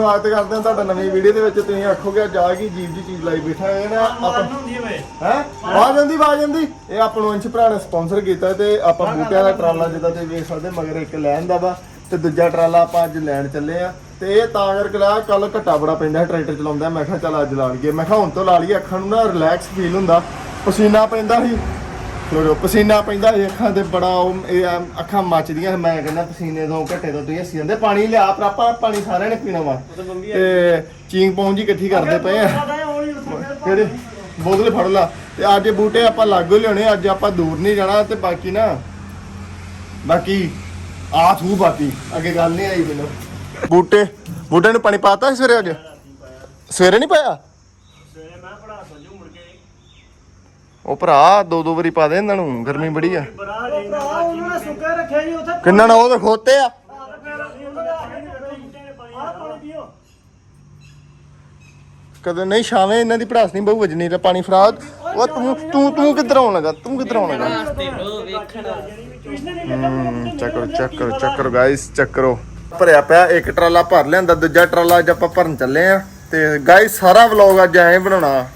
ਸਵਾਗਤ ਕਰਦੇ ਹਾਂ ਤੁਹਾਡਾ ਨਵੀਂ ਵੀਡੀਓ ਦੇ ਵਿੱਚ। ਤੁਸੀਂ ਆਖੋਗੇ ਜਾ ਕੀ ਜੀਵ ਜੀ ਚੀਜ਼ ਲਾਈ ਬੈਠਾ ਹੈ ਨਾ। ਆਪਾਂ ਹੈ ਆ ਜਾਂਦੀ ਆ ਜਾਂਦੀ ਇਹ ਆਪਾਂ ਨੂੰ ਅੰਸ਼ ਭਰਾ ਨੇ ਸਪਾਂਸਰ ਕੀਤਾ ਤੇ ਆਪਾਂ ਬੂਟਿਆਂ ਦਾ ਟਰਾਲਾ ਜਿੱਦਾਂ ਤੁਸੀਂ ਵੇਖ ਸਕਦੇ ਮਗਰ ਇੱਕ ਲੈਣ ਦਾ ਵਾ ਤੇ ਦੂਜਾ ਟਰਾਲਾ ਆਪਾਂ ਅੱਜ ਲੈਣ ਚੱਲੇ ਆ ਤੇ ਇਹ ਤਾਂ ਕਰਕੇ ਲਿਆ ਕੱਲ ਘੱਟਾ ਬੜਾ ਪੈਂਦਾ ਟਰੈਕਟਰ ਚਲਾਉਂਦਾ। ਮੈਂ ਕਿਹਾ ਚੱਲ ਅੱਜ ਲਾ ਲਈਏ। ਮੈਂ ਕਿਹਾ ਹੁਣ ਤੋਂ ਲਾ ਲਈਏ ਅੱਖਾਂ ਨੂੰ ਨਾ ਰਿਲੈਕਸ ਫੀਲ ਹੁੰਦਾ। ਪਸੀਨਾ ਪੈਂਦਾ ਸੀ। ਲੋੜੋ ਪਸੀਨਾ ਪੈਂਦਾ ਸੀ ਅੱਖਾਂ ਤੇ ਬੜਾ ਉਹ ਇਹ ਅੱਖਾਂ ਮੱਚਦੀਆਂ ਮੈਂ ਕਹਿੰਦਾ ਪਸੀਨੇ ਤੋਂ ਘੱਟੇ ਤੋਂ ਤੁਸੀਂ ਹੱਸੀ ਜਾਂਦੇ। ਪਾਣੀ ਲਿਆ ਪ੍ਰਾਪਾ ਪਾਣੀ ਸਾਰਿਆਂ ਨੇ ਪੀਣਾ ਵਾ। ਤੇ ਚੀਂਗ ਪੌਂਜ ਹੀ ਇਕੱਠੀ ਕਰਦੇ ਪਏ ਆ। ਕਿਹੜੇ? ਬੋਤਲ ਫੜ ਲਾ। ਤੇ ਅੱਜ ਇਹ ਬੂਟੇ ਆਪਾਂ ਲਾਗੋ ਲਿਆਉਣੇ ਅੱਜ ਆਪਾਂ ਦੂਰ ਨਹੀਂ ਜਾਣਾ ਤੇ ਬਾਕੀ ਨਾ ਬਾਕੀ ਆ ਥੂ ਬਾਕੀ ਅੱਗੇ ਗੱਲ ਨਹੀਂ ਆਈ ਮੈਨੂੰ। ਬੂਟੇ ਬੂਟੇ ਨੂੰ ਪਾਣੀ ਪਾਤਾ ਸਵੇਰੇ ਅੱਜ? ਸਵੇਰੇ ਨਹੀਂ ਪਾਇਆ? ਉਹ ਭਰਾ ਦੋ ਦੋ ਵਾਰੀ ਪਾ ਦੇ ਇਹਨਾਂ ਨੂੰ ਗਰਮੀ ਬੜੀ ਆ। ਉਹਨਾਂ ਨੇ ਸੁੱਕੇ ਰੱਖਿਆ ਜੀ ਉੱਥੇ ਕਿੰਨਾ ਨਾ ਉਹ ਤਾਂ ਖੋਤੇ ਆ। ਕਦੇ ਨਹੀਂ ਛਾਵੇਂ ਇਹਨਾਂ ਦੀ ਭੜਾਸ ਨਹੀਂ ਬਹੁ ਵਜਣੀ ਤੇ ਪਾਣੀ ਫਰਾ ਉਹ ਤੂੰ ਤੂੰ ਤੂੰ ਕਿੱਧਰ ਆਉਣ ਲੱਗਾ? ਤੂੰ ਕਿੱਧਰ ਆਉਣ ਲੱਗਾ? ਹਮ, ਚੱਕਰ ਚੱਕਰ ਚੈੱਕ ਕਰੋ ਚੈੱਕ ਗਾਇਸ ਚੈੱਕ ਭਰਿਆ ਪਿਆ ਇੱਕ ਟਰਾਲਾ ਭਰ ਲਿਆਂਦਾ ਦੂਜਾ ਟਰਾਲਾ ਅੱਜ ਆਪਾਂ ਭਰਨ ਚੱਲੇ ਆ। ਤੇ ਗਾਇਸ ਸਾਰਾ ਵਲੌਗ ਅੱਜ ਐਂ ਬਣਾਉਣਾ।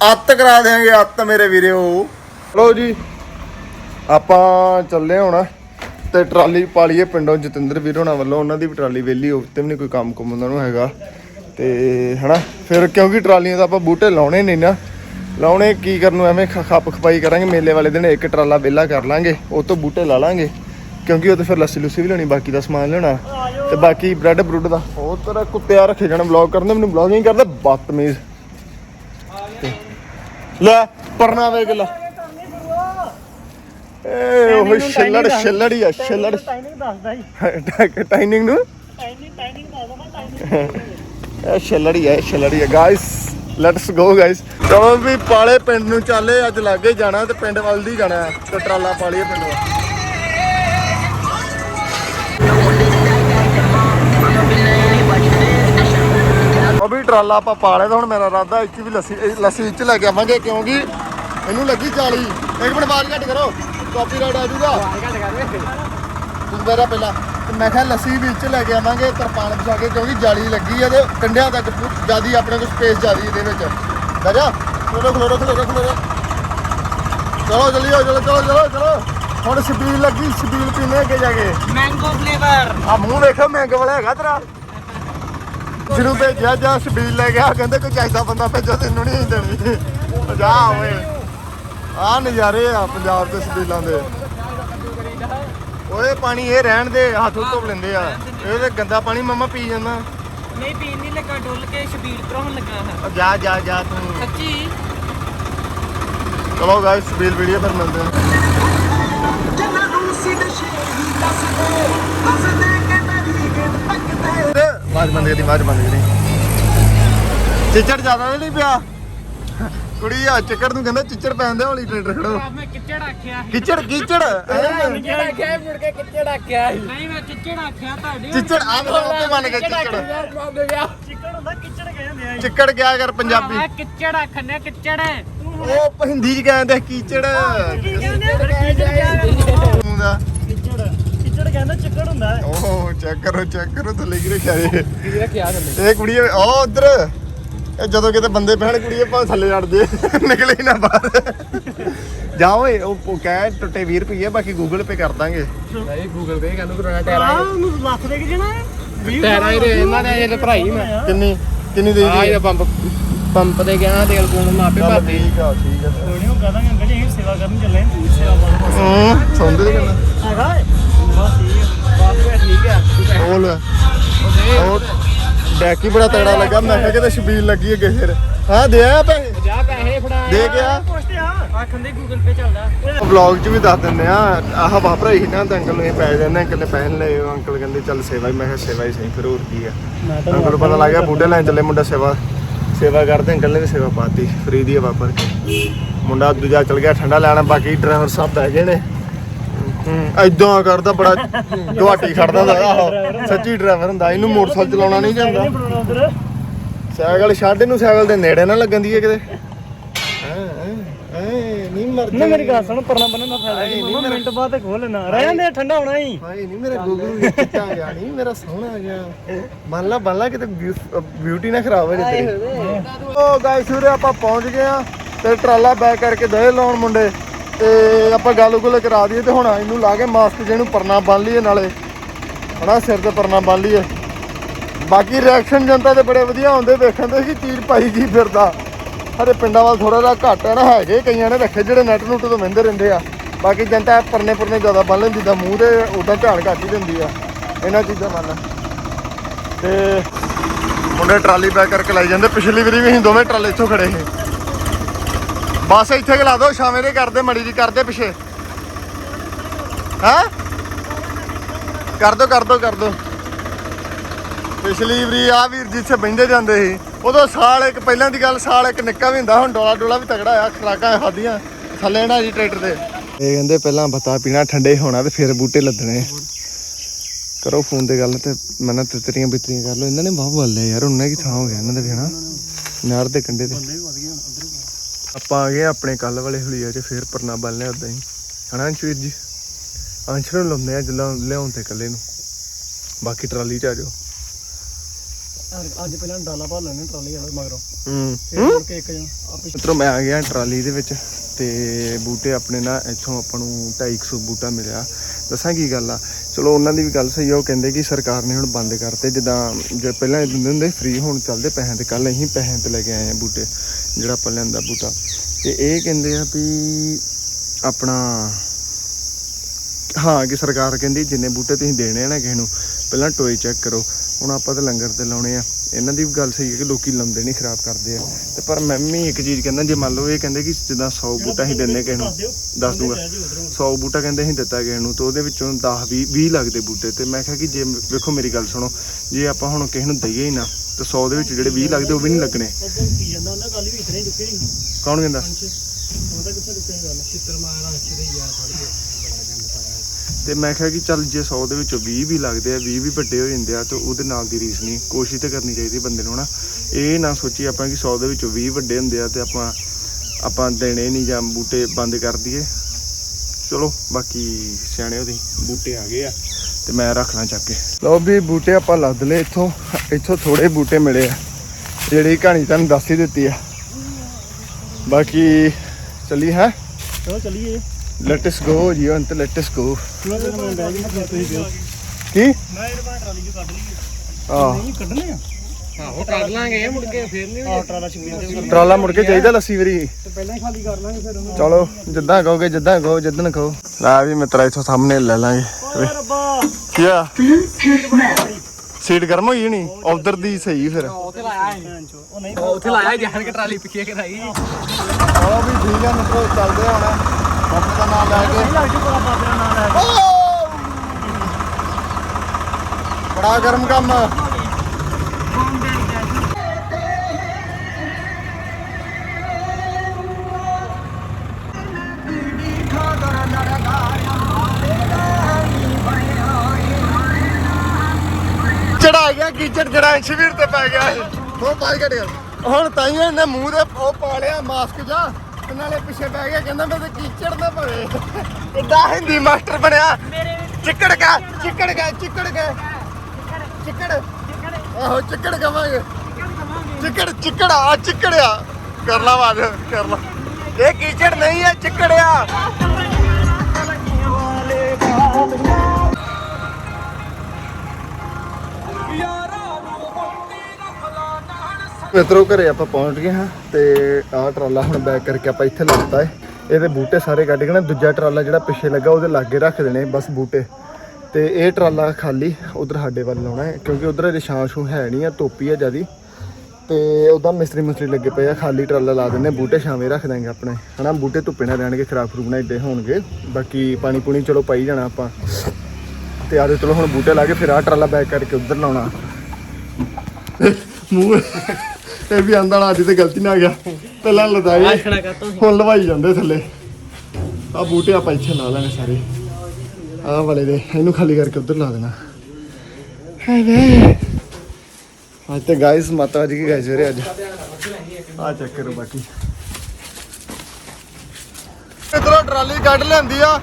ਅੱਤ ਕਰਾ ਦੇਾਂਗੇ ਅੱਤ ਮੇਰੇ ਵੀਰਿਓ ਲੋ ਜੀ, ਆਪਾਂ ਚੱਲੇ ਹੁਣ ਤੇ ਟਰਾਲੀ ਪਾਲੀਏ ਪਿੰਡੋਂ ਜਤਿੰਦਰ ਵੀਰ ਹੋਣਾ ਵੱਲੋਂ। ਉਹਨਾਂ ਦੀ ਵੀ ਟਰਾਲੀ ਵੇਲੀ ਉਹ ਤੇ ਵੀ ਨਹੀਂ ਕੋਈ ਕੰਮ ਕੁਮ ਉਹਨਾਂ ਨੂੰ ਹੈਗਾ। ਤੇ ਹਨਾ, ਫਿਰ ਕਿਉਂਕਿ ਟਰਾਲੀਆਂ ਦਾ ਆਪਾਂ ਬੂਟੇ ਲਾਉਣੇ ਨਹੀਂ ਨਾ, ਲਾਉਣੇ ਕੀ ਕਰਨ ਨੂੰ, ਐਵੇਂ ਖੱਪ ਖਪਾਈ ਕਰਾਂਗੇ, ਮੇਲੇ ਵਾਲੇ ਦਿਨ ਇੱਕ ਟਰਾਲਾ ਵਿਹਲਾ ਕਰ ਲਾਂਗੇ, ਉਹ ਤੋਂ ਬੂਟੇ ਲਾ ਲਾਂਗੇ। ਕਿਉਂਕਿ ਉਹ ਤੇ ਫਿਰ ਲੱਸੀ ਲੁੱਸੀ ਵੀ ਲੈਣੀ, ਬਾਕੀ ਦਾ ਸਮਾਨ ਲੈਣਾ। ਤੇ ਬਾਕੀ ਬ੍ਰੈਡ ਬਰੂਡ ਦਾ। ਉਹ ਤਰ੍ਹਾਂ ਕੁੱਤਿਆ ਰੱਖੇ ਜਾਣਾ ਵਲੌਗ ਕਰਨ ਦੇ, ਮੈਨੂੰ ਵਲੌਗਿੰਗ ਕਰਦਾ, ਬਦਤਮੀਜ਼। ਲੈ ਪਰਨਾ ਵੇ ਗੱਲਾ ਏ ਉਹ ਛੱਲੜ ਛੱਲੜ ਹੀ ਆ ਛੱਲੜ। ਟਾਈਮਿੰਗ ਦੱਸਦਾ ਜੀ ਟਾਈਨਿੰਗ ਨੂੰ? ਟਾਈਮਿੰਗ ਟਾਈਮਿੰਗ ਦੱਸਦਾ ਮੈਂ ਟਾਈਮਿੰਗ ਇਹ ਛੱਲੜੀ ਹੈ ਛੱਲੜੀ ਹੈ ਗਾਇਸ ਲੈਟਸ ਗੋ ਗਾਇਸ ਚਲੋ ਵੀ ਪਾਲੇ ਪਿੰਡ ਨੂੰ ਚੱਲੇ ਅੱਜ ਲਾਗੇ ਜਾਣਾ ਤੇ ਪਿੰਡ ਵੱਲ ਦੀ ਜਾਣਾ ਹੈ, ਤੇ ਟਰਾਲਾ ਪਾਲੀਏ ਪਿੰਡ ਵੱਲ। ਟਰਾਲਾ ਆਪਾਂ ਪਾ ਲਿਆ ਤਾਂ ਹੁਣ ਮੇਰਾ ਇਰਾਦਾ ਇੱਥੇ ਵੀ ਲੱਸੀ ਇਹ ਲੱਸੀ ਇੱਥੇ ਲੈ ਕੇ ਆਵਾਂਗੇ ਕਿਉਂਕਿ ਇਹਨੂੰ ਲੱਗੀ 40 ਇੱਕ ਮਿੰਟ ਬਾਅਦ ਘੱਟ ਕਰੋ। ਕਾਪੀਰਾਈਟ ਆ ਜਾਊਗਾ। ਤੂੰ ਮੇਰਾ ਪਹਿਲਾਂ। ਤੇ ਮੈਂ ਕਿਹਾ ਲੱਸੀ ਵਿੱਚ ਲੈ ਕੇ ਆਵਾਂਗੇ ਤਰਪਾਲ ਵਿਛਾ ਕੇ ਕਿਉਂਕਿ ਜਾਲੀ ਲੱਗੀ ਆ ਤੇ ਕੰਡਿਆਂ ਤੱਕ ਜਿਆਦੀ ਆਪਣੇ ਕੋਲ ਸਪੇਸ ਜਿਆਦੀ ਇਹਦੇ ਵਿੱਚ। ਬਜਾ ਖਲੋਰੋ ਖਲੋਰੋ ਖਲੋਰੋ ਖਲੋਰੋ ਚਲੋ ਜਲਦੀ ਹੋ ਚਲੋ ਚਲੋ ਚਲੋ ਚਲੋ। ਹੁਣ ਛਬੀਲ ਲੱਗੀ ਛਬੀਲ ਪੀਣੇ ਅੱਗੇ ਜਾ ਕੇ। ਮੈਂਗੋ ਫਲੇਵਰ ਆ ਮੂੰਹ ਵੇਖੋ ਮੈਂਗੋ ਵਾਲਾ ਹੈਗਾ ਤੇਰਾ। ਜਿਹਨੂੰ ਭੇਜਿਆ ਜਾ ਛਬੀਲ ਲੈ ਗਿਆ ਕਹਿੰਦੇ ਕੋਈ ਚਾਹੀਦਾ ਬੰਦਾ ਭੇਜੋ ਤੈਨੂੰ ਨਹੀਂ ਦੇਣੀ। ਜਾ ਓਏ ਆ ਨਜ਼ਾਰੇ ਆ ਪੰਜਾਬ ਦੇ ਛਬੀਲਾਂ ਦੇ। ਓਏ ਪਾਣੀ ਇਹ ਰਹਿਣ ਦੇ ਹੱਥ ਧੋ ਲੈਂਦੇ ਆ। ਇਹ ਤੇ ਗੰਦਾ ਪਾਣੀ ਮਮਾ ਪੀ ਜਾਂਦਾ। ਨਹੀਂ ਪੀਣ ਨਹੀਂ ਲੱਗਾ ਡੁੱਲ ਕੇ ਸ਼ਬੀਲ ਕਰਾਉਣ ਲੱਗਾ ਹਾਂ। ਆ ਜਾ ਜਾ ਜਾ ਤੂੰ। ਸੱਚੀ? ਚਲੋ ਗਾਇਸ ਛਬੀਲ ਵੀਡੀਓ ਫਿਰ ਮਿਲਦੇ ਆ। ਬਾਜ ਬੰਦ ਕਰੀ ਬਾਜ ਬੰਦ ਕਰੀ। ਚਿੱਚੜ ਜ਼ਿਆਦਾ ਨਹੀਂ ਪਿਆ। ਕੁੜੀ ਆ ਚੱਕਰ ਨੂੰ ਕਹਿੰਦਾ ਚਿੱਚੜ ਪੈਂਦੇ ਹੌਲੀ ਟਰੈਕਟਰ ਖੜੋ। ਮੈਂ ਕਿੱਚੜ ਆਖਿਆ ਕਿਚੜ ਕਿਚੜ? ਕਿੱਚੜ ਆਖਿਆ ਮੁੜ ਕੇ ਕਿੱਚੜ ਆਖਿਆ ਨਹੀਂ ਮੈਂ ਕਿੱਚੜ ਆਖਿਆ ਤੁਹਾਡੇ ਚਿੱਚੜ ਆ ਬਰੋ ਮੰਨ ਕੇ ਚਿੱਚੜ ਚਿੱਕੜ ਹੁੰਦਾ ਕਿੱਚੜ ਕਹਿੰਦੇ ਆ ਚਿੱਕੜ ਗਿਆ ਕਰ ਪੰਜਾਬੀ? ਮੈਂ ਕਿੱਚੜ ਆਖਣੇ ਕਿੱਚੜ। ਉਹ ਹਿੰਦੀ ਚ ਕਹਿੰਦੇ ਕੀਚੜ। ਕਿੱਚੜ ਕਹਿੰਦਾ ਚਿੱਕੜ ਹੁੰਦਾ ਹੈ। ਓਹ ਚੈੱਕ ਕਰੋ ਚੈੱਕ ਕਰੋ ਤੇ ਲਿਖ ਰੱਖਿਆ ਇਹ। ਕੀ ਰੱਖਿਆ ਥੱਲੇ? ਇਹ ਕੁੜੀ ਉਹ ਉਧਰ। ਇਹ ਜਦੋਂ ਕਿਤੇ ਬੰਦੇ ਪਹਿਣ ਕੁੜੀ ਆਪਾਂ ਥੱਲੇ ਛੱਡ ਦੇ ਨਿਕਲੇ ਹੀ ਨਾ ਬਾਹਰ। ਜਾ ਓਏ ਉਹ ਉਹ ਕਹਿ ਟੁੱਟੇ 20 ਰੁਪਏ ਬਾਕੀ ਗੂਗਲ ਪੇ ਕਰ ਦਾਂਗੇ। ਨਹੀਂ ਗੂਗਲ ਪੇ ਕਾਨੂੰ ਕਰਾਉਣਾ ਆ ਉਹਨੂੰ ਲੱਖ ਦੇ ਕੇ ਜਣਾ ਟੈਰਾਂ ਹੀ ਦੇ ਇਹਨਾਂ ਨੇ ਇਹ ਭਰਾਈ ਮੈਂ। ਕਿੰਨੀ ਕਿੰਨੀ ਦੇ ਆ ਦੀ ਇਹ ਪੰਪ ਪੰਪ ਤੇ ਗਿਆ ਤੇਲ ਕੋਲ ਮਾਪੇ ਭਾਤੇ ਠੀਕ ਆ ਠੀਕ ਆ। ਕੋਣੀ ਉਹ ਕਹਦਾ ਅੰਕਲ ਜੀ ਅਸੀਂ ਸੇਵਾ ਕਰਨ ਚੱਲੇ ਹਾਂ। ਸੇਵਾ ਕਰਨ ਹੂੰ ਸੁਣਦੇ ਗੱਲ ਹੈਗਾ ਹੈ? ਹੈ ਆ ਪੈਸੇ ਉਹ ਡੈਕ ਹੀ ਬੜਾ ਤਗੜਾ ਲੱਗਾ। ਮੈਂ ਕਿਹਾ ਕਿਤੇ ਛਬੀਲ ਲੱਗੀ ਅੱਗੇ ਫਿਰ। ਹਾਂ ਦੇ ਆ ਪੈਸੇ? ਜਾ ਪੈਸੇ ਫੜਾ। ਦੇ ਗਿਆ ਪੁੱਛਦੇ ਆ ਆਖਣ ਦੇ ਗੂਗਲ ਪੇ ਚੱਲਦਾ। ਵਲੌਗ 'ਚ ਵੀ ਦੱਸ ਦਿੰਦੇ ਆ ਆਹ ਵਾਪਰਾ ਹੀ ਨਾ ਤਾਂ ਅੰਕਲ ਨੂੰ ਪੈਸੇ ਦਿੰਦੇ ਅੰਕਲ ਨੇ ਪੈਸੇ ਲਏ। ਉਹ ਅੰਕਲ ਕਹਿੰਦੇ ਚੱਲ ਸੇਵਾ ਹੀ। ਮੈਂ ਕਿਹਾ ਸੇਵਾ ਹੀ ਸਹੀ ਫਿਰ ਹੋਰ ਕੀ ਆ? ਮੈਂ ਅੰਕਲ ਨੂੰ ਪਤਾ ਲੱਗ ਗਿਆ ਬੂਟੇ ਲੈਣ ਚੱਲੇ ਮੁੰਡਾ ਸੇਵਾ। ਸੇਵਾ ਕਰਦੇ ਅੰਕਲ ਨੇ ਵੀ ਸੇਵਾ ਪਾਤੀ ਫਰੀ ਦੀ ਹਵਾ ਪਰ ਮੁੰਡਾ ਦੂਜਾ ਚਲ ਗਿਆ ਠੰਡਾ ਲੈਣਾ ਬਾਕੀ ਡਰਾਈਵਰ ਸਾਹਿਬ ਬਹਿ ਗਏ ਨੇ। ਹੂੰ ਐਦਾਂ ਕਰਦਾ ਬੜਾ ਦੁਹਾਟੀ ਖੜਦਾ ਹੁੰਦਾ ਆਹੋ ਸੱਚੀ ਡਰਾਈਵਰ ਹੁੰਦਾ ਇਹਨੂੰ ਮੋਟਰਸਾਈਕਲ ਚਲਾਉਣਾ ਨਹੀਂ ਜਾਂਦਾ। ਸਾਈਕਲ ਛੱਡ ਇਹਨੂੰ ਸਾਈਕਲ ਦੇ ਨੇੜੇ ਨਾ ਲੱਗਣ ਦੀ ਕਿਤੇ। ਨਹੀਂ ਮਰ ਨਾ ਮੇਰੀ ਗੱਲ ਸੁਣ ਪਰਨਾ ਬੰਨਣ ਦਾ ਫਾਇਦਾ ਨਹੀਂ ਮਮਾ ਮਿੰਟ ਬਾਅਦ ਖੋਲ ਲੈਣਾ। ਰਹਿ ਜਾਂਦੇ ਠੰਡਾ ਹੋਣਾ ਹੀ। ਹਾਏ ਨਹੀਂ ਮੇਰਾ ਗੂਗਲ ਵੀ ਕਿੱਥੇ ਆ ਗਿਆ ਨਹੀਂ ਮੇਰਾ ਸੋਹਣਾ ਆ ਗਿਆ। ਮੰਨ ਲਾ ਮੰਨ ਲਾ ਕਿਤੇ ਬਿਊਟੀ ਨਾ ਖਰਾਬ ਹੋ ਜੇ ਤੇਰੀ ਉਹ ਗਾਇਸ ਉਰੇ ਆਪਾਂ ਪਹੁੰਚ ਗਏ ਆ ਤੇ ਟਰਾਲਾ ਬੈਕ ਕਰਕੇ ਦੇ ਲਾਉਣ ਮੁੰਡੇ। ਤੇ ਆਪਾਂ ਗੱਲ ਗੁੱਲ ਕਰਾ ਦਈਏ ਤੇ ਹੁਣ ਇਹਨੂੰ ਲਾ ਕੇ ਮਾਸਕ ਜਿਹਨੂੰ ਪਰਨਾ ਬੰਨ ਲਈਏ ਨਾਲੇ। ਹਨਾ, ਸਿਰ ਤੇ ਪਰਨਾ ਬੰਨ ਲਈਏ। ਬਾਕੀ ਰਿਐਕਸ਼ਨ ਜਨਤਾ ਦੇ ਬੜੇ ਵਧੀਆ ਹੁੰਦੇ ਵੇਖਣ ਦੇ ਕਿ ਚੀਜ਼ ਪਾਈ ਕੀ ਫਿਰਦਾ। ਹਰੇ ਪਿੰਡਾਂ ਵੱਲ ਥੋੜਾ ਜਿਹਾ ਘੱਟ ਹੈ ਨਾ, ਹੈਗੇ ਕਈਆਂ ਨੇ ਰੱਖੇ ਜਿਹੜੇ ਨੈਟ ਨੂਟ ਤੋਂ ਵਹਿੰਦੇ ਰਹਿੰਦੇ ਆ। ਬਾਕੀ ਜਨਤਾ ਪਰਨੇ ਪਰਨੇ ਜ਼ਿਆਦਾ ਬੰਨ ਲੈਂਦੀ ਦਾ ਮੂੰਹ ਤੇ ਉਦਾਂ ਧਿਆਨ ਘੱਟ ਹੀ ਦਿੰਦੀ ਆ। ਇਹਨਾਂ ਚੀਜ਼ਾਂ ਮੰਨ ਤੇ ਮੁੰਡੇ ਟਰਾਲੀ ਬੈਕ ਕਰਕੇ ਲਾਈ ਜਾਂਦੇ, ਪਿਛਲੀ ਵਾਰੀ ਵੀ ਅਸੀਂ ਦੋਵੇਂ ਟਰਾਲੇ ਇੱਥੋਂ ਖੜੇ ਸੀ। ਬਸ ਇੱਥੇ ਖਲਾ ਦੋ ਛਾਵੇਂ ਦੇ ਕਰਦੇ, ਮੜੀ ਜੀ ਕਰਦੇ ਪਿੱਛੇ। ਹਾਂ? ਕਰ ਦੋ ਕਰ ਦੋ ਕਰ ਦੋ ਪਿਛਲੀ ਵਾਰੀ ਆ ਵੀਰ ਜਿੱਥੇ ਬਹਿੰਦੇ ਜਾਂਦੇ ਸੀ। ਉਦੋਂ ਸਾਲ ਇੱਕ, ਪਹਿਲਾਂ ਦੀ ਗੱਲ, ਸਾਲ ਇੱਕ ਨਿੱਕਾ ਵੀ ਹੁੰਦਾ ਹੁਣ ਡੋਲਾ ਡੋਲਾ ਵੀ ਤਗੜਾ ਆ, ਖਰਾਕਾਂ ਖਾਦੀਆਂ ਥੱਲੇ ਨਾ ਜੀ ਟਰੈਕਟਰ ਦੇ ਇਹ ਕਹਿੰਦੇ ਪਹਿਲਾਂ ਬਤਾ ਪੀਣਾ, ਠੰਡੇ ਹੋਣਾ ਤੇ ਫਿਰ ਬੂਟੇ ਲੱਦਣੇ। ਕਰੋ ਫੋਨ ਤੇ ਗੱਲ ਤੇ ਮਨਾ ਤਿਤਰੀਆਂ ਬਿਤਰੀਆਂ ਕਰ ਲਓ। ਇਹਨਾਂ ਨੇ ਬਹੁਤ ਬੱਲੇ ਯਾਰ, ਉਹਨਾਂ ਕੀ ਥਾਂ ਹੋ ਗਿਆ ਇਹਨਾਂ ਦੇ ਵੀ, ਹਨਾ? ਨਹਿਰ ਦੇ ਕੰਢੇ ਤੇ। ਆਪਾਂ ਆ ਗਏ ਆਪਣੇ ਕੱਲ ਵਾਲੇ ਹੁਲੀਆ 'ਚ ਫਿਰ ਪਰਨਾ ਬਲ ਲਿਆ ਉਦਾਂ ਹੀ। ਹਨਾ ਅੰਸ਼ਵੀਰ ਜੀ? ਅੰਸ਼ ਨੂੰ ਲਾਉਂਦੇ ਆ ਜਦੋਂ ਲਿਆਉਣ ਤੇ ਇਕੱਲੇ ਨੂੰ। ਬਾਕੀ ਟਰਾਲੀ 'ਚ ਆ ਜਾਓ। ਅੱਜ ਪਹਿਲਾਂ ਡਾਲਾ ਭਰ ਲੈਣੇ ਟਰਾਲੀ ਵਾਲੇ ਮਗਰੋਂ। ਹੂੰ। ਫਿਰ ਕੇ ਇੱਕ ਜਣ ਆਪੇ ਮਿੱਤਰੋ ਮੈਂ ਆ ਗਿਆ ਟਰਾਲੀ ਦੇ ਵਿੱਚ ਤੇ ਬੂਟੇ ਆਪਣੇ ਨਾ ਇੱਥੋਂ ਆਪਾਂ ਨੂੰ 250 ਬੂਟਾ ਮਿਲਿਆ। ਦੱਸਾਂ ਕੀ ਗੱਲ ਆ? ਚਲੋ ਉਹਨਾਂ ਦੀ ਵੀ ਗੱਲ ਸਹੀ ਆ ਉਹ ਕਹਿੰਦੇ ਕਿ ਸਰਕਾਰ ਨੇ ਹੁਣ ਬੰਦ ਕਰਤੇ। ਜਿੱਦਾਂ ਜੇ ਪਹਿਲਾਂ ਇਹ ਦਿੰਦੇ ਹੁੰਦੇ ਫ੍ਰੀ ਹੁਣ ਚੱਲਦੇ ਪੈਸਿਆਂ ਤੇ ਕੱਲ ਅਸੀਂ ਪੈਸਿਆਂ ਤੇ ਲੈ ਕੇ ਆਏ ਆ ਬੂਟੇ। ਜਿਹੜਾ ਆਪਾਂ ਲਿਆਂਦਾ ਬੂਟਾ। ਤੇ ਇਹ ਕਹਿੰਦੇ ਆ ਵੀ ਆਪਣਾ ਹਾਂ ਕਿ ਸਰਕਾਰ ਕਹਿੰਦੀ ਜਿੰਨੇ ਬੂਟੇ ਤੁਸੀਂ ਦੇਣੇ ਆ ਨਾ ਕਿਸੇ ਨੂੰ ਪਹਿਲਾਂ ਟੋਏ ਚੈੱਕ ਕਰੋ। ਹੁਣ ਆਪਾਂ ਤਾਂ ਲੰਗਰ ਤੇ ਲਾਉਣੇ ਆ। ਇਹਨਾਂ ਦੀ ਵੀ ਗੱਲ ਸਹੀ ਹੈ ਕਿ ਲੋਕੀ ਲਾਉਂਦੇ ਨਹੀਂ ਖਰਾਬ ਕਰਦੇ ਆ। ਤੇ ਪਰ ਮੈਂ ਵੀ ਇੱਕ ਚੀਜ਼ ਕਹਿੰਦਾ ਜੇ ਮੰਨ ਲਓ ਇਹ ਕਹਿੰਦੇ ਕਿ ਜਿੱਦਾਂ 100 ਬੂਟਾ ਅਸੀਂ ਦਿੰਦੇ ਕਿਸੇ ਨੂੰ ਦੱਸ ਦੂੰਗਾ। 100 ਬੂਟਾ ਕਹਿੰਦੇ ਅਸੀਂ ਦਿੱਤਾ ਕਿਸੇ ਨੂੰ ਤੇ ਉਹਦੇ ਵਿੱਚੋਂ 10 20 20 ਲੱਗਦੇ ਬੂਟੇ। ਤੇ ਮੈਂ ਕਿਹਾ ਕਿ ਜੇ ਵੇਖੋ ਮੇਰੀ ਗੱਲ ਸੁਣੋ। ਜੇ ਆਪਾਂ ਹੁਣ ਕਿਸੇ ਨੂੰ ਦਈਏ ਹੀ ਨਾ ਤੇ 100 ਦੇ ਵਿੱਚ ਜਿਹੜੇ 20 ਲੱਗਦੇ ਉਹ ਵੀ ਨਹੀਂ ਲੱਗਣੇ। ਕੀ ਜਾਂਦਾ ਉਹਨਾਂ ਕੱਲ ਵੀ ਇਤਨੇ ਚੁੱਕੇ ਸੀ ਕੌਣ ਕਹਿੰਦਾ? ਉਹਦਾ ਕਿੱਥੇ ਚੁੱਕੇ ਗੱਲ? ਛਿੱਤਰ ਮਾਰਾ ਅੱਛੇ ਦੇ ਯਾਰ ਫੜ ਕੇ। ਤੇ ਮੈਂ ਕਿਹਾ ਕਿ ਚੱਲ ਜੇ 100 ਦੇ ਵਿੱਚੋਂ 20 ਵੀ ਲੱਗਦੇ ਆ 20 ਵੀ ਵੱਡੇ ਹੋ ਜਾਂਦੇ ਆ ਤੇ ਉਹਦੇ ਨਾਲ ਦੀ ਰੀਸ ਨਹੀਂ। ਕੋਸ਼ਿਸ਼ ਤੇ ਕਰਨੀ ਚਾਹੀਦੀ ਬੰਦੇ ਨੂੰ ਹਨਾ ਇਹ ਨਾ ਸੋਚੀ ਆਪਾਂ ਕਿ 100 ਦੇ ਵਿੱਚੋਂ 20 ਵੱਡੇ ਹੁੰਦੇ ਆ ਤੇ ਆਪਾਂ ਆਪਾਂ ਦੇਣੇ ਨਹੀਂ ਜਾਂ ਬੂਟੇ ਬੰਦ ਕਰ ਦਈਏ। ਚਲੋ ਬਾਕੀ ਸਿਆਣੇ ਉਹਦੇ ਬੂਟੇ ਆ ਗਏ ਆ। ਤੇ ਮੈਂ ਰੱਖ ਲਾਂ ਚੱਕ ਕੇ। ਲਓ ਵੀ ਬੂਟੇ ਆਪਾਂ ਲੱਦ ਲਏ ਇੱਥੋਂ। ਇੱਥੋਂ ਥੋੜੇ ਬੂਟੇ ਮਿਲੇ ਆ। ਜਿਹੜੀ ਕਹਾਣੀ ਤੁਹਾਨੂੰ ਦੱਸ ਹੀ ਦਿੱਤੀ ਆ। ਬਾਕੀ ਚੱਲੀ ਹੈ? ਚਲੋ ਚੱਲੀਏ। ਲੈਟਸ ਗੋ ਜੀ ਅੰਤ ਗੋ ਨਾ ਤੁਸੀਂ ਪਿਓ ਕੀ? ਮੈਂ ਇਹ ਬਾਹਰ ਟਰਾਲੀ ਚ ਕੱਢ ਲਈਏ। ਆਹ। ਨਹੀਂ ਕੱਢਨੇ ਆ। ਆਹੋ ਕੱਢ ਲਾਂਗੇ ਮੁੜ ਕੇ ਫੇਰ ਨਹੀਂ ਆਹ ਟਰਾਲਾ ਟਰਾਲਾ ਮੁੜ ਕੇ ਚਾਹੀਦਾ ਲੱਸੀ ਵਰੀ। ਪਹਿਲਾਂ ਹੀ ਖਾਲੀ ਕਰ ਲਾਂਗੇ ਫਿਰ ਉਹਨੂੰ। ਚਲੋ ਜਿੱਦਾਂ ਕਹੋਗੇ ਜਿੱਦਾਂ ਕਹੋ ਜਿੱਦਣ ਕਹੋ। ਲੈ ਵੀ ਮਿੱਤਰਾ ਇੱਥੋਂ ਸਾਹਮਣੇ ਲੈ ਲਾਂਗੇ। ਓਏ ਰੱਬਾ ਆ ਸੀਟ ਗਰਮ ਹੋਈ ਨਹੀਂ ਉਧਰ ਦੀ ਸਹੀ ਫਿਰ। ਉੱਥੇ ਲਾਇਆ ਉਹ ਨਹੀਂ ਉੱਥੇ ਲਾਇਆ ਜਾਣ ਕੇ ਟਰਾਲੀ ਪਿੱਛੇ ਕਰਾਈ ਚਲੋ ਵੀ ਠੀਕ ਆ ਮਿੱਤਰੋ ਚੱਲਦੇ ਹੁਣ। ਬਾਬੇ ਦਾ ਨਾਮ ਲੈ ਕੇ। ਬੜਾ ਗਰਮ ਕੰਮ। ਜਿਹੜਾ ਸ਼ਵੀਰ ਤੇ ਪੈ ਗਿਆ ਉਹ ਪਾਈ ਘਟ ਗਿਆ ਹੁਣ ਤਾਈਓ ਇਹਨੇ ਮੂੰਹ ਦੇ ਉਹ ਪਾ ਲਿਆ ਮਾਸਕ ਜਾ ਤੇ ਨਾਲੇ ਪਿੱਛੇ ਪੈ ਗਿਆ ਕਹਿੰਦਾ ਮੈਂ ਤੇ ਕੀਚੜ ਨਾ ਪਵੇ। ਕਿੱਡਾ ਹਿੰਦੀ ਮਾਸਟਰ ਬਣਿਆ। ਚਿੱਕੜ ਕਾ ਚਿੱਕੜ ਕਾ ਚਿੱਕੜ ਕਾ। ਚਿੱਕੜ। ਆਹੋ ਚਿੱਕੜ ਕਵਾਂਗੇ। ਚਿੱਕੜ ਚਿੱਕੜ ਆ ਚਿੱਕੜਿਆ। ਕਰ ਲਾ ਕਰ ਲਾ। ਇਹ ਕੀਚੜ ਨਹੀਂ ਹੈ ਚਿੱਕੜਿਆ। ਮਿੱਤਰੋ ਘਰੇ ਆਪਾਂ ਪਹੁੰਚ ਗਏ ਹਾਂ ਤੇ ਆਹ ਟਰਾਲਾ ਹੁਣ ਬੈਕ ਕਰਕੇ ਆਪਾਂ ਇੱਥੇ ਲਾਤਾ ਏ। ਇਹਦੇ ਬੂਟੇ ਸਾਰੇ ਕੱਢ ਕੇ ਨਾ, ਦੂਜਾ ਟਰਾਲਾ ਜਿਹੜਾ ਪਿੱਛੇ ਲੱਗਾ, ਉਹਦੇ ਲਾਗੇ ਰੱਖ ਦੇਣੇ ਬਸ ਬੂਟੇ। ਤੇ ਇਹ ਟਰਾਲਾ ਖਾਲੀ ਉਧਰ ਸਾਡੇ ਵੱਲ ਲਾਉਣਾ ਹੈ ਕਿਉਂਕਿ ਉਧਰ ਇਹਦੇ ਛਾਂ ਛੂ ਹੈ ਨਹੀਂ ਆ, ਧੋਪੀ ਆ ਜਿਆਦੀ। ਤੇ ਉਦਾਂ ਮਿਸਤਰੀ ਮਿਸਤਰੀ ਲੱਗੇ ਪਏ ਆ, ਖਾਲੀ ਟਰਾਲਾ ਲਾ ਦਿੰਨੇ ਬੂਟੇ ਛਾਵੇਂ ਰੱਖ ਦਾਂਗੇ ਆਪਣੇ। ਹਨਾ, ਬੂਟੇ ਧੁੱਪੇ ਨਾ ਰਹਿਣਗੇ, ਖਰਾਬ ਖਰੂਬ ਨਾ ਇੱਡੇ ਹੋਣਗੇ। ਬਾਕੀ ਪਾਣੀ ਪੂਣੀ ਚਲੋ ਪਾਈ ਜਾਣਾ ਆਪਾਂ। ਤੇ ਆਦੇ ਚਲੋ ਹੁਣ ਬੂਟੇ ਲਾ ਕੇ ਫਿਰ ਆਹ ਟਰਾਲਾ ਬੈਕ ਕਰਕੇ ਉਧਰ ਲਾਉਣਾ। ਮੂੰਹ ਇਹ ਵੀ ਆਂਦਾ ਵਾਲਾ ਅੱਜ ਤੇ ਗਲਤੀ ਨਾ ਆ ਗਿਆ। ਪਹਿਲਾਂ ਲਦਾਈ। ਆਖਣਾ ਕਾਤੋਂ ਹੁਣ ਲਵਾਈ ਜਾਂਦੇ ਥੱਲੇ। ਆ ਬੂਟੇ ਆਪਾਂ ਇੱਥੇ ਲਾ ਲੈਣੇ ਸਾਰੇ। ਆਹ ਵਾਲੇ ਦੇ। ਇਹਨੂੰ ਖਾਲੀ ਕਰਕੇ ਉਧਰ ਲਾ ਦੇਣਾ। ਹਾਏ ਵੇ। ਅੱਜ ਤੇ ਗਾਇਸ ਮਾਤਾ ਜੀ ਕੀ ਗਾਇਸ ਰਿਹਾ ਅੱਜ? ਆ ਚੈੱਕ ਕਰੋ ਬਾਕੀ। ਟਰਾਲੀ ਕੱਢ ਲੈਂਦੀ ਆ।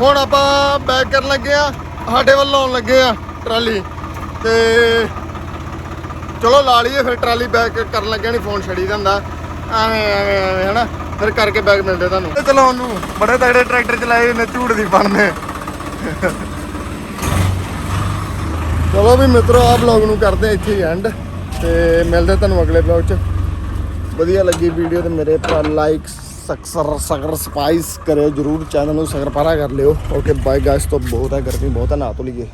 ਹੁਣ ਆਪਾਂ ਬੈਕ ਕਰਨ ਲੱਗੇ ਆ। ਸਾਡੇ ਵੱਲ ਆਉਣ ਲੱਗੇ ਆ ਟਰਾਲੀ। ਤੇ ਚਲੋ ਲਾ ਲਈਏ ਫਿਰ ਟਰਾਲੀ ਬੈਕ ਕਰਨ ਲੱਗਿਆ ਨਹੀਂ ਫੋਨ ਛੜੀ ਜਾਂਦਾ। ਐਵੇਂ ਐਵੇਂ ਐਵੇਂ ਹਨਾ? ਫਿਰ ਕਰਕੇ ਬੈਕ ਮਿਲਦੇ ਤੁਹਾਨੂੰ। ਤੇ ਚਲਾਉਣ ਨੂੰ ਬੜੇ ਤਗੜੇ ਟਰੈਕਟਰ ਚਲਾਏ ਨੇ ਝੂੜ ਦੀ ਬਣਨੇ। ਚਲੋ ਵੀ ਮਿੱਤਰੋ ਆਹ ਬਲੌਗ ਨੂੰ ਕਰਦੇ ਇੱਥੇ ਹੀ ਐਂਡ ਤੇ ਮਿਲਦੇ ਤੁਹਾਨੂੰ ਅਗਲੇ ਬਲੌਗ 'ਚ। ਵਧੀਆ ਲੱਗੀ ਵੀਡੀਓ ਤੇ ਮੇਰੇ ਭਰਾ ਲਾਈਕ ਸਕਸਰ ਸਗਰ ਸਪਾਈਸ ਕਰਿਓ ਜਰੂਰ ਚੈਨਲ ਨੂੰ ਸਗਰ ਪਾਰਾ ਕਰ ਲਿਓ। ਓਕੇ ਬਾਏ ਗਾਇਸ ਤੋਂ ਬਹੁਤ ਹੈ ਗਰਮੀ ਬਹੁਤ ਹੈ ਨਾ ਤੋਂ ਲਈਏ।